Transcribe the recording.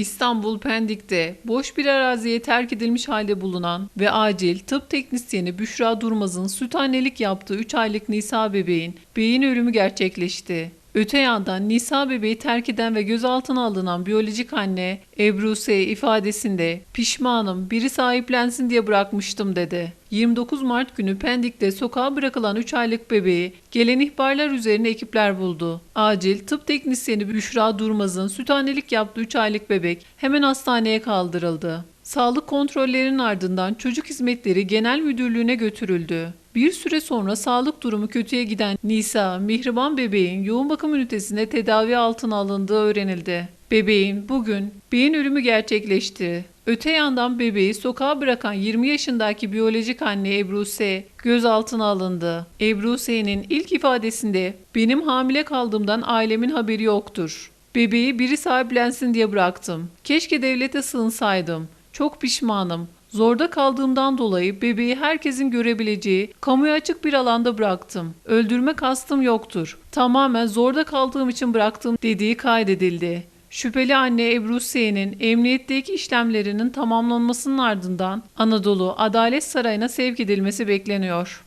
İstanbul Pendik'te boş bir araziye terk edilmiş halde bulunan ve acil tıp teknisyeni Büşra Durmaz'ın süt annelik yaptığı 3 aylık Nisa bebeğin beyin ölümü gerçekleşti. Öte yandan Nisa bebeği terk eden ve gözaltına alınan biyolojik anne Ebru S. ifadesinde pişmanım biri sahiplensin diye bırakmıştım dedi. 29 Mart günü Pendik'te sokağa bırakılan 3 aylık bebeği gelen ihbarlar üzerine ekipler buldu. Acil tıp teknisyeni Büşra Durmaz'ın süt annelik yaptığı 3 aylık bebek hemen hastaneye kaldırıldı. Sağlık kontrollerinin ardından Çocuk Hizmetleri Genel Müdürlüğü'ne götürüldü. Bir süre sonra sağlık durumu kötüye giden Nisa, Mihriban bebeğin yoğun bakım ünitesinde tedavi altına alındığı öğrenildi. Bebeğin bugün beyin ölümü gerçekleşti. Öte yandan bebeği sokağa bırakan 20 yaşındaki biyolojik anne Ebru S. gözaltına alındı. Ebru S.'nin ilk ifadesinde benim hamile kaldığımdan ailemin haberi yoktur. Bebeği biri sahiplensin diye bıraktım. Keşke devlete sığınsaydım. Çok pişmanım. Zorda kaldığımdan dolayı bebeği herkesin görebileceği kamuya açık bir alanda bıraktım. Öldürme kastım yoktur. Tamamen zorda kaldığım için bıraktım dediği kaydedildi. Şüpheli anne Ebru S'nin emniyetteki işlemlerinin tamamlanmasının ardından Anadolu Adalet Sarayı'na sevk edilmesi bekleniyor.